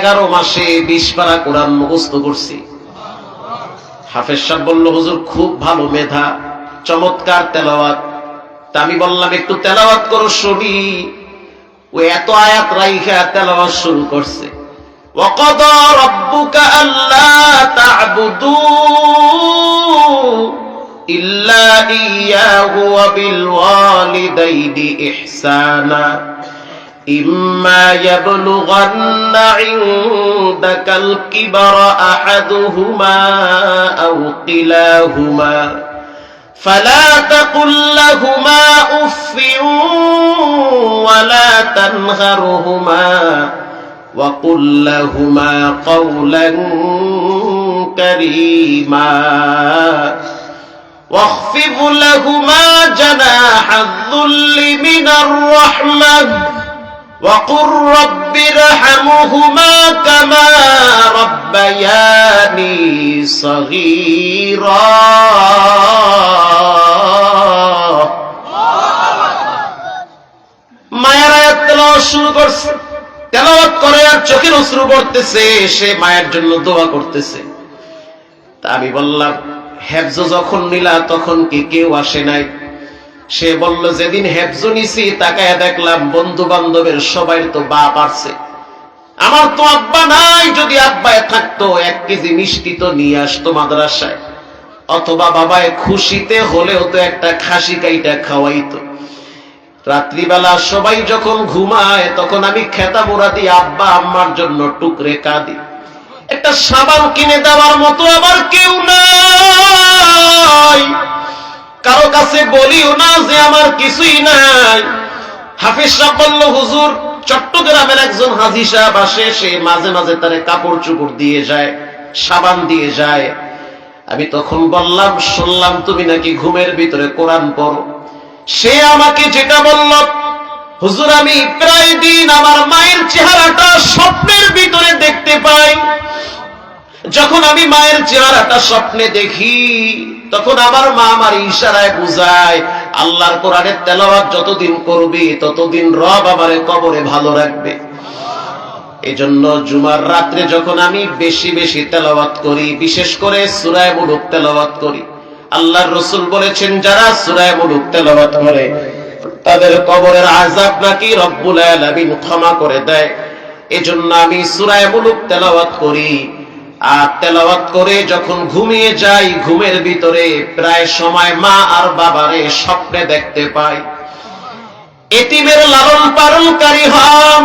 এগারো মাসে বিশ পারা কোরআন মুখস্থ করছি হাফেজ সাহেব বলল হুজুর খুব ভালো মেধা চমৎকার তেলাওয়াত তা আমি বললাম একটু তেলাওয়াত করো শুনি ও এত আয়াত রাইখা তেলাওয়াত শুরু করছে وقضى ربك ألا تعبدوا إلا إياه وبالوالدين إحسانا إما يبلغن عندك الكبر أحدهما أو كلاهما فلا تقل لهما أف ولا تنهرهما وقل لهما قولا كريما واخفض لهما جناح الذل من الرحمة وقل رب ارحمهما كما ربياني صغيرا মায়ের আয়াত তেলাওয়াত শুরু করছে তেলাওয়াত করে আর চোখের অশ্রু পড়তেছে সে মায়ের জন্য দোয়া করতেছে তা আমি বললাম হেফজ যখন নিলা তখন কি কেউ আসে নাই সে বলল, যেদিন হেফজ নিছি, তাকায় দেখলাম বন্ধু বান্ধবের সবাই তো বাপ আছে। আমার তো আব্বা নাই, যদি আব্বায় থাকতো, এক কেজি মিষ্টি তো নিয়ে আসতো মাদ্রাসায়। অথবা বাবায় খুশিতে হলেও তো একটা খাসি কাইটা খাওয়াইতো। রাত্রিবেলা সবাই যখন ঘুমায়, তখন আমি খেতা মোড়া দিয়ে আব্বা আম্মার জন্য টুকরে কাঁদি। একটা সাবান কিনে দেওয়ার মতো আবার কেউ নাই। কারও কাছে বলিও না যে আমার কিছুই নাই। হাফিজ সাহেব বলল হুজুর চট্টগ্রামের একজন হাজি সাহেব আসে, সে মাঝে মাঝে তারে কাপড় চুপড় দিয়ে যায়, সাবান দিয়ে যায়। আমি তখন বললাম, শুনলাম তুমি নাকি ঘুমের ভিতরে কোরআন পড়ো। সে আমাকে যেটা বলল, হুজুর, আমি প্রায় দিন আমার মায়ের চেহারাটা স্বপ্নের ভিতরে দেখতে পাই। যখন আমি মায়ের চেহারাটা স্বপ্নে দেখি, তখন আমার মা আমার ইশারায় বুঝায়, আল্লাহর কোরআনের তেলাওয়াত যতদিন করবি, ততদিন রব আমারে কবরে ভালো রাখবে। এই জন্য জুমার রাত্রে যখন আমি বেশি বেশি তেলাওয়াত করি, বিশেষ করে সুরায় মুলুক তেলাওয়াত করি, আল্লাহর রসুল বলেছেন, যারা সুরায় মুলুক তেলাওয়াত করে, তাদের কবরের আজাব নাকি রব্বুল আলামিন ক্ষমা করে দেয়। এজন্য আমি সুরায় মুলুক তেলাওয়াত করি। আর তেলাওয়াত করে যখন ঘুমিয়ে যাই, ঘুমের ভিতরে প্রায় সময় মা আর বাবারে স্বপ্নে দেখতে পাই। এতিমের লালন পালনকারী হন,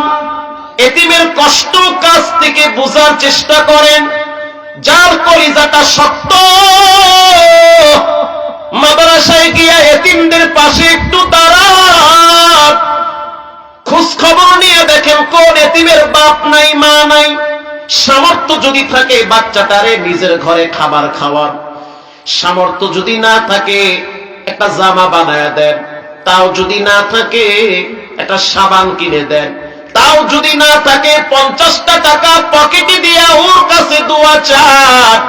এতিমের কষ্ট কাছ থেকে বোঝার চেষ্টা করেন, যার কলিজাটা শক্ত। মাদ্রাসায় গিয়া এতিমদের পাশে একটু দাঁড়ান। খোঁজ খবর নিয়ে দেখেন কোন এতিমের বাপ নাই, মা নাই। সামর্থ্য যদি থাকে বাচ্চাটারে নিজের ঘরে খাবার খাওয়ান। সামর্থ্য যদি না থাকে, একটা জামা বানায় দেন। তাও যদি না থাকে, একটা সাবান কিনে দেন। তাও যদি না থাকে, পঞ্চাশটা টাকা পকেটে দিয়া ওর কাছে দোয়া চান।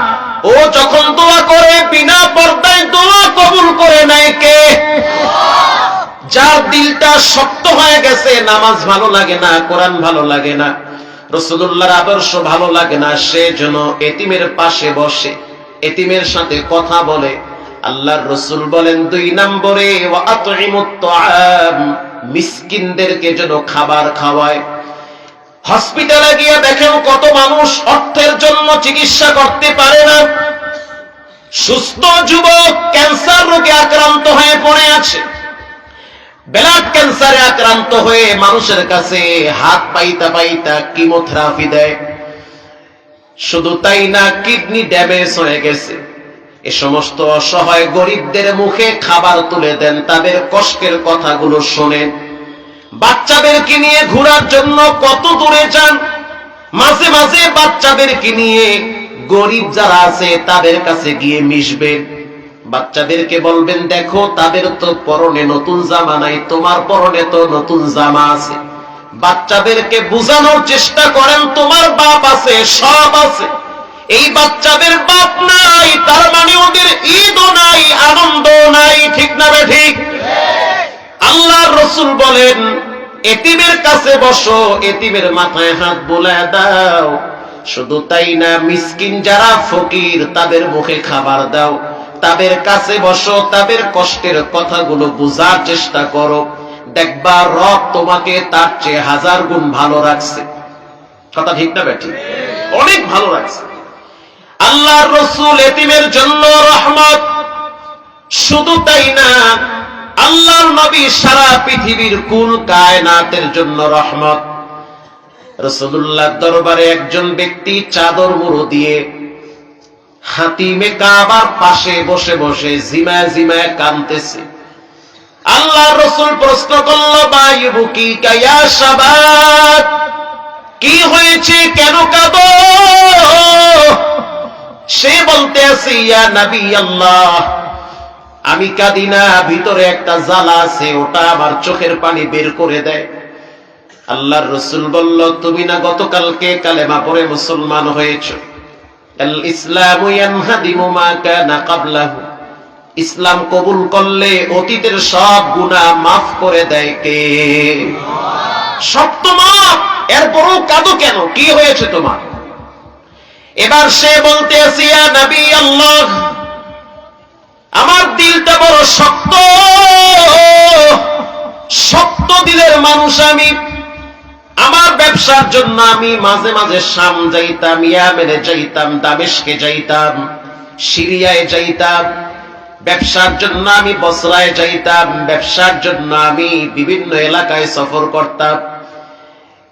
ও যখন দোয়া করে, বিনা পর্দায় দোয়া কবুল করে নেয় কে? যার দিলটা শক্ত হয়ে গেছে, নামাজ ভালো লাগে না, কোরআন ভালো লাগে না। রসুল্লাহর আদর্শ ভালো লাগে না, সে যেন এতিমের পাশে বসে, এতিমের সাথে কথা বলে। আল্লাহর রসুল বলেন, দুই নম্বরে মিসকিনদেরকে যেন খাবার খাওয়ায়। হসপিটালে গিয়ে দেখেন, কত মানুষ অর্থের জন্য চিকিৎসা করতে পারে না। সুস্থ যুবক ক্যান্সার রোগে আক্রান্ত হয়ে পড়ে আছে। ব্লাড ক্যান্সারে আক্রান্ত হয়ে মানুষের কাছে হাত পাইতা পাইতা কিমোথেরাপি দেয়। শুধু তাই না, কিডনি ড্যামেজ হয়ে গেছে। এ সমস্ত অসহায় গরিবদের মুখে খাবার তুলে দেন, তাদের কষ্টের কথাগুলো শোনেন। বাচ্চাদেরকে নিয়ে ঘোরার জন্য কত দূরে যান? মাঝে মাঝে বাচ্চাদেরকে নিয়ে গরিব যারা আছে, তাদের কাছে গিয়ে মিশবেন বাচ্চাদেরকে বলবেন, দেখো, তাদের তো পরনে নতুন জামা নাই, তোমার পরনে তো নতুন জামা আছে। বাচ্চাদেরকে বোঝানোর চেষ্টা করেন, তোমার বাপ আছে, সব আছে। এই বাচ্চাদের বাপ নাই, তার মানে ওদের ঈদও নাই আনন্দ নাই, ঠিক না বে ঠিক? আল্লাহর রসুল বলেন, এতিমের কাছে বসো, এতিমের মাথায় হাত বোলায় দাও। শুধু তাই না, মিসকিন যারা ফকির, তাদের মুখে খাবার দাও। তাদের কাছে বসো, তাদের কষ্টের কথাগুলো বোঝার চেষ্টা করো। দেখবা রব তোমাকে তার চেয়ে হাজার গুণ ভালো রাখছে। কথা ঠিক না বেঠিক অনেক ভালো রাখছে। আল্লাহর রসুল এতিমের জন্য রহমত। শুধু তাই না, আল্লাহর নবী সারা পৃথিবীর কুল কায়নাতের জন্য রহমত। রসুল্লাহ দরবারে একজন ব্যক্তি চাদর মুড়ো দিয়ে হাতিমে কাবার পাশে বসে বসে জিমায় জিমায় কানতেছে আল্লাহ রসুল প্রশ্ন করল বায়ু কি কায়া সাবাত? কি হয়েছে? কেন কাঁদো? সে বলতে আছে, ইয়া নবী আল্লাহ, আমি কাঁদি না, ভিতরে একটা জ্বালা আছে, ওটা আমার চোখের পানি বের করে দেয়। আল্লাহর রসুল বলল, তুমি না গতকালকে কালেমা পড়ে মুসলমান হয়েছ? ইসলাম ইসলাম কবুল করলে অতীতের সব গুনাহ মাফ করে দেয় কে? সব তো মাফ এরপরও কাঁদো কেন? কি হয়েছে তোমার? এবার সে বলতে আছে ইয়া নবী আল্লাহ, আমার দিলটা বড় শক্ত। শক্ত দিলের মানুষ আমি ব্যবসার জন্য আমি মাঝে মাঝে শাম যাইতাম, ইয়ামেনে যাইতাম, দামেশকে যাইতাম, সিরিয়ায় যাইতাম। ব্যবসার জন্য আমি বসরায় যাইতাম, ব্যবসার জন্য আমি বিভিন্ন এলাকায় সফর করতাম।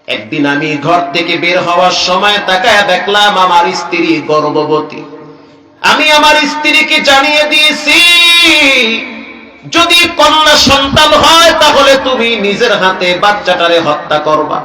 একদিন আমি ঘর থেকে বের হওয়ার সময় তাকায় দেখলাম আমার স্ত্রী গর্ভবতী। আমি আমার স্ত্রীকে জানিয়ে দিয়েছি, যদি কন্যা সন্তান হয় তাহলে তুমি নিজের হাতে বাচ্চাটারে হত্যা করবা।